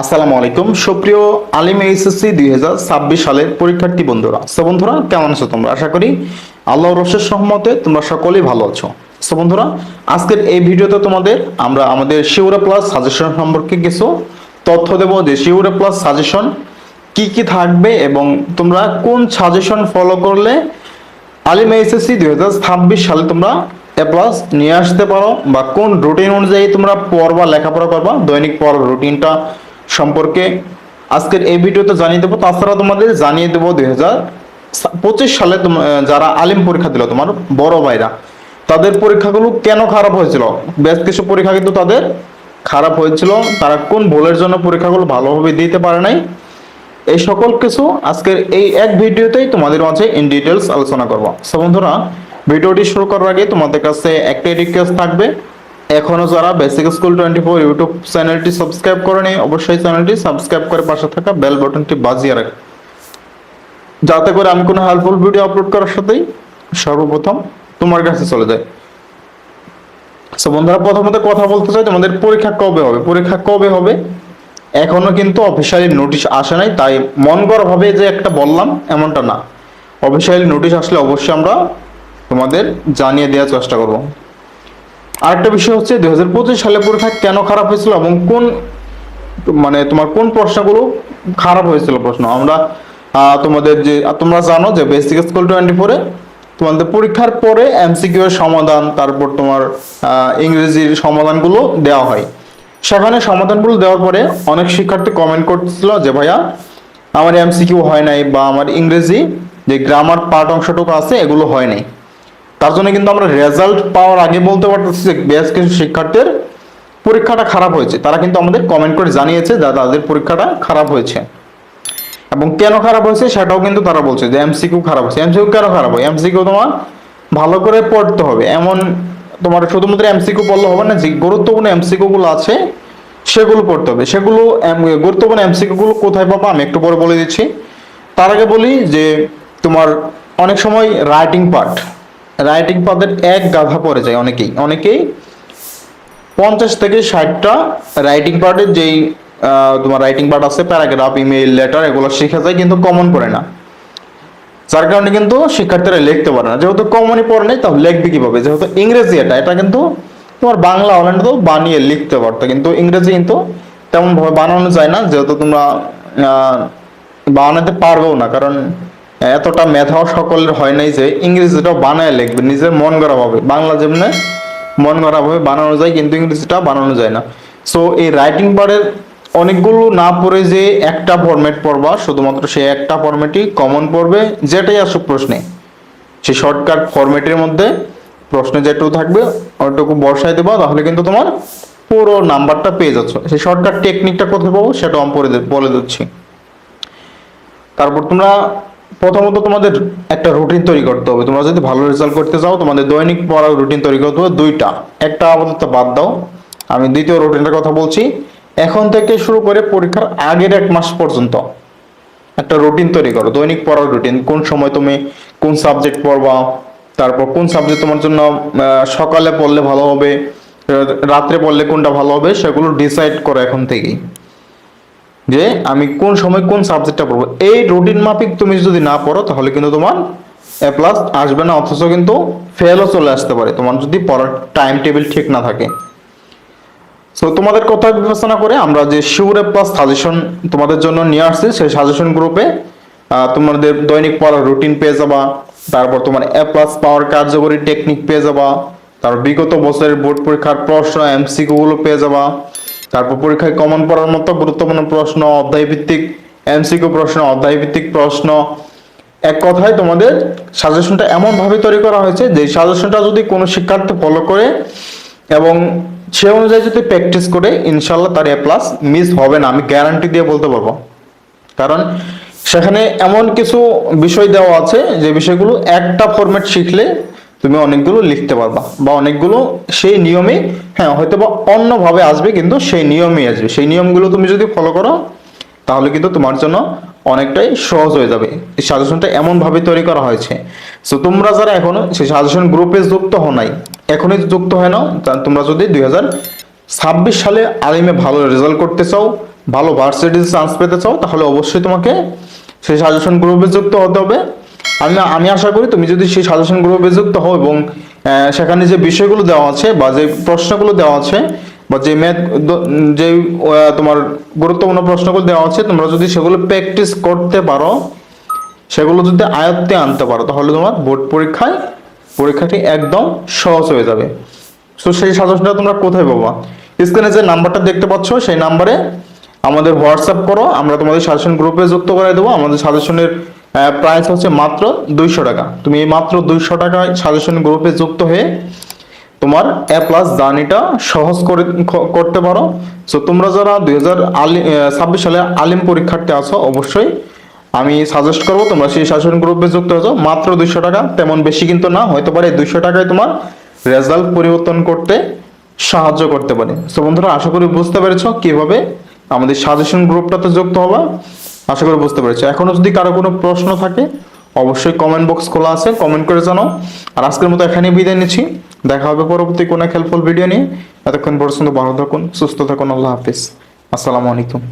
আসসালামু আলাইকুম। সুপ্রিয় আলিম এইচএসসি দুই হাজার ছাব্বিশ সালের পরীক্ষার্থী বন্ধুরা। সো বন্ধুরা, কেমন আছো তোমরা? আশা করি আল্লাহ রসের সহমতে তোমরা সকলেই ভালো আছো। সো বন্ধুরা, আজকের এই ভিডিওতে তোমাদের আমরা আমাদের শিউরা প্লাস সাজেশন সম্পর্কে কিছু তথ্য দেব যে শিউরা প্লাস সাজেশন কি কি থাকবে এবং তোমরা কোন সাজেশন ফলো করলে আলিম এইচএসসি দুই হাজার ছাব্বিশ সালে তোমরা এ প্লাস নিয়ে আসতে পারো বা কোন রুটিন অনুযায়ী তোমরা পড়বা, লেখাপড়া করবা, দৈনিক পড়ার রুটিনটা সম্পর্কে। আজকের এই ভিডিওতে জানিয়ে দেবো, তাছাড়া তোমাদের জানিয়ে দেবো দুই পঁচিশ সালে যারা আলিম পরীক্ষা দিল, তোমার বড় ভাইরা, তাদের পরীক্ষাগুলো কেন খারাপ হয়েছিল? বেশ কিছু পরীক্ষা কিন্তু তাদের খারাপ হয়েছিল। তারা কোন ভুলের জন্য পরীক্ষাগুলো ভালোভাবে দিতে পারে নাই? এই সকল কিছু আজকের এই এক ভিডিওতেই তোমাদের মাঝে ইন ডিটেলস আলোচনা করব। সো বন্ধুরা, ভিডিওটি শুরু করার আগে তোমাদের কাছে একটাই রিকোয়েস্ট থাকবে এখনও যারা basic school twenty four YouTube চ্যানেলটি সাবস্ক্রাইব করেনি, অবশ্যই চ্যানেলটি সাবস্ক্রাইব করে পাশে থাকা বেল বাটনটি বাজিয়ে রাখ। যাতে করে আমি কোনো হেল্পফুল ভিডিও আপলোড করার সাথেই সর্বপ্রথম তোমার কাছে চলে যায়। সো বন্ধুরা, প্রথমত কথা বলতে চাই, তোমাদের পরীক্ষা কবে হবে? পরীক্ষা কবে হবে? এখনও কিন্তু অফিসিয়ালি নোটিশ আসে নাই, তাই মন ভাবে যে একটা বললাম, এমনটা না। অফিসিয়ালি নোটিশ আসলে অবশ্যই আমরা তোমাদের জানিয়ে দেওয়ার চেষ্টা করব। আরেকটা বিষয় হচ্ছে, দুই হাজার পঁচিশ সালে পরীক্ষা কেন খারাপ হয়েছিল এবং কোন মানে তোমার কোন প্রশ্নগুলো খারাপ হয়েছিল প্রশ্ন? আমরা তোমাদের যে তোমরা জানো যে বেসিক স্কুল টোয়েন্টি ফোরে তোমাদের পরীক্ষার পরে এমসিকিউ এর সমাধান, তারপর তোমার ইংরেজির সমাধানগুলো দেওয়া হয়। সেখানে সমাধানগুলো দেওয়ার পরে অনেক শিক্ষার্থী কমেন্ট করতেছিল যে, ভাইয়া, আমার এমসিকিউ হয় নাই বা আমার ইংরেজি যে গ্রামার পার্ট অংশটুকু আছে, এগুলো হয় নাই। তার জন্য কিন্তু আমরা রেজাল্ট পাওয়ার আগে বলতে পারতেছি যে বেশ কিছু শিক্ষার্থীর পরীক্ষাটা খারাপ হয়েছে। তারা কিন্তু আমাদের কমেন্ট করে জানিয়েছে যে তাদের পরীক্ষাটা খারাপ হয়েছে। এবং কেন খারাপ হয়েছে সেটাও কিন্তু তারা বলছে যে এমসিকিউ খারাপ হয়েছে। এমসিকিউ কেন খারাপ হয়? এমসিকিউ তোমার ভালো করে পড়তে হবে। এমন তোমার শুধুমাত্র এমসিকিউ পড়লে হবে না, যে গুরুত্বপূর্ণ এমসিকিউ গুলো আছে সেগুলো পড়তে হবে। সেগুলো গুরুত্বপূর্ণ এমসিকিউ গুলো কোথায় পাবো? আমি একটু পরে বলে দিচ্ছি। তার আগে বলি যে তোমার অনেক সময় রাইটিং পার্ট রাইটিং পার্টের এক গাধা পড়ে যায় অনেকেই। অনেকেই পঞ্চাশ থেকে ষাটটা রাইটিং পার্টের যেই তোমার রাইটিং পার্ট আছে, প্যারাগ্রাফ, ইমেইল, লেটার, এগুলো শিখে যায়, কিন্তু কমন পড়ে না। যার কারণে কিন্তু শিক্ষার্থীরা লিখতে পারে না। যেহেতু কমনই পড়ে নাই, তাহলে লিখবে কীভাবে? যেহেতু ইংরেজি এটা এটা কিন্তু তোমার বাংলা অনলাইনে তো বানিয়ে লিখতে পারতো, কিন্তু ইংরেজি কিন্তু তেমন ভাবে বানানো যায় না। যেহেতু তোমরা বানাতে পারবেও না, কারণ এতটা মেধাও সকলের হয় নাই যে ইংরেজিটাও বানায় লিখবে, নিজের মন করা ভাবে বাংলা যেমনি মন করা ভাবে বানানো যায়, কিন্তু ইংরেজিটা বানানো যায় না। সো এই রাইটিং পার্টের অনেকগুলো না পড়ে যে একটা ফরম্যাট পড়বা, শুধুমাত্র সেই একটা ফরম্যাটই কমন পড়বে, যেটাই আসুক প্রশ্নে। সেই শর্টকাট ফরম্যাটের মধ্যে প্রশ্নে যেটুকু থাকবে ওইটুকু বর্ষায় দেবা, তাহলে কিন্তু তোমার পুরো নাম্বারটা পেয়ে যাচ্ছ। সেই শর্টকাট টেকনিকটা কোথায় পাবো, সেটাও আমি দে- বলে দিচ্ছি। তারপর তোমরা প্রথমত তোমাদের একটা রুটিন তৈরি করতে হবে। তোমরা যদি ভালো রেজাল্ট করতে চাও, তোমাদের দৈনিক পড়ার রুটিন তৈরি করতে হবে দুইটা। একটা আপাতত বাদ দাও। আমি দ্বিতীয় রুটিনটার কথা বলছি। এখন থেকে শুরু করে পরীক্ষার আগের এক মাস পর্যন্ত একটা রুটিন তৈরি করো, দৈনিক পড়ার রুটিন। কোন সময় তুমি কোন সাবজেক্ট পড়বা, তারপর কোন সাবজেক্ট তোমার জন্য সকালে পড়লে ভালো হবে রাত্রে পড়লে কোনটা ভালো হবে, সেগুলো ডিসাইড করো এখন থেকেই। যে আমি কোন সময় কোন সাবজেক্টটা পড়ব? এই রুটিন মাফিক তুমি যদি না পড়ো, তাহলে কিন্তু তোমার এ প্লাস আসবে না, অথচ কিন্তু ফেলও চলে আসতে পারে। তোমার যদি পড়ার টাইম টেবিল ঠিক না থাকে। সো তোমাদের কথা বিবেচনা করে আমরা যে শিউরে প্লাস সাজেশন তোমাদের জন্য নিয়ে আসছি, সেই সাজেশন গ্রুপে তোমাদের দৈনিক পড়ার রুটিন পেয়ে যাবা। তারপর তোমার এ প্লাস পাওয়ার কার্যকরী টেকনিক পেয়ে যাবা। তারপর বিগত বছরের বোর্ড পরীক্ষার প্রশ্ন এমসিকিউ গুলো পেয়ে যাবা। তারপর পরীক্ষায় কমন পড়ার মতো গুরুত্বপূর্ণ প্রশ্ন অধ্যায় ভিত্তিক এমসিকিউ প্রশ্ন অধ্যায় ভিত্তিক প্রশ্ন। এক কথায় তোমাদের সাজেশনটা এমন ভাবে তৈরি করা হয়েছে যে সাজেশনটা যদি কোনো শিক্ষার্থী ফলো করে এবং সে অনুযায়ী যদি প্র্যাকটিস করে ইনশাল্লাহ তার এ প্লাস মিস হবে না। আমি গ্যারান্টি দিয়ে বলতে পারব। কারণ সেখানে এমন কিছু বিষয় দেওয়া আছে যে বিষয়গুলো একটা ফরম্যাট শিখলে তুমি অনেকগুলো লিখতে পারবা বা অনেকগুলো সেই নিয়মে হ্যাঁ হয়তো বা অন্যভাবে আসবে কিন্তু সেই নিয়মেই আসবে। সেই নিয়মগুলো তুমি যদি ফলো করো, তাহলে কিন্তু তোমার জন্য অনেকটাই সহজ হয়ে যাবে। এই সাজেশনটা এমন ভাবে তৈরি করা হয়েছে। সো তোমরা যারা এখনও সেই সাজেশন গ্রুপে যুক্ত হও নাই, এখনই যুক্ত হয় না তোমরা যদি দুই ছাব্বিশ সালে আলিমে ভালো রেজাল্ট করতে চাও, ভালো ভার্সিটিতে চান্স পেতে চাও, তাহলে অবশ্যই তোমাকে সেই সাজেশন গ্রুপে যুক্ত হতে হবে। আমি আমি আশা করি তুমি যদি সেই সাজেশন গ্রুপে যুক্ত হও এবং সেখানে যে বিষয়গুলো দেওয়া আছে বা যে প্রশ্নগুলো দেওয়া আছে বা যে ম্যাথ যে তোমার গুরুত্বপূর্ণ প্রশ্নগুলো দেওয়া আছে, তোমরা যদি সেগুলো প্র্যাকটিস করতে পারো, সেগুলো যদি আয়ত্তে আনতে পারো, তাহলে তোমার বোর্ড পরীক্ষায়, পরীক্ষাটি একদম সহজ হয়ে যাবে। সো সেই সাজেশনটা তোমরা কোথায় পাবা? স্ক্রিনে যে নাম্বারটা দেখতে পাচ্ছ, সেই নাম্বারে আমাদের হোয়াটসঅ্যাপ করো, আমরা তোমাদের সাজেশন গ্রুপে যুক্ত করে দেবো। আমাদের সাজেশনের প্রাইস হচ্ছে মাত্র দুইশো টাকা। তুমি এই মাত্র দুইশো টাকায় সাজেশন গ্রুপে যুক্ত হয়ে তোমার এ প্লাস জার্নিটা সহজ করে করতে পারো। সো তোমরা যারা দুই হাজার ছাব্বিশ সালে আলিম পরীক্ষার্থী আছো, অবশ্যই আমি সাজেস্ট করব, তোমরা সেই শাসন গ্রুপে যুক্ত হয়েছো। মাত্র দুইশো টাকা, তেমন বেশি কিন্তু না হতে পারে দুইশো টাকায় তোমার রেজাল্ট পরিবর্তন করতে সাহায্য করতে পারে। সো বন্ধুরা, আশা করি বুঝতে পেরেছ কীভাবে আমাদের সাজেশন গ্রুপটাতে যুক্ত হবা। আশা করি বুঝতে পেরেছি। এখনও যদি কারও কোনো প্রশ্ন থাকে, অবশ্যই কমেন্ট বক্স খোলা আছে কমেন্ট করে জানাও। আর আজকের মতো এখানেই বিদায় নিচ্ছি। দেখা হবে পরবর্তী কোনো হেল্পফুল ভিডিও নিয়ে। এতক্ষণ পর্যন্ত ভালো থাকুন, সুস্থ থাকুন, আল্লাহ হাফিজ। আসসালামু আলাইকুম।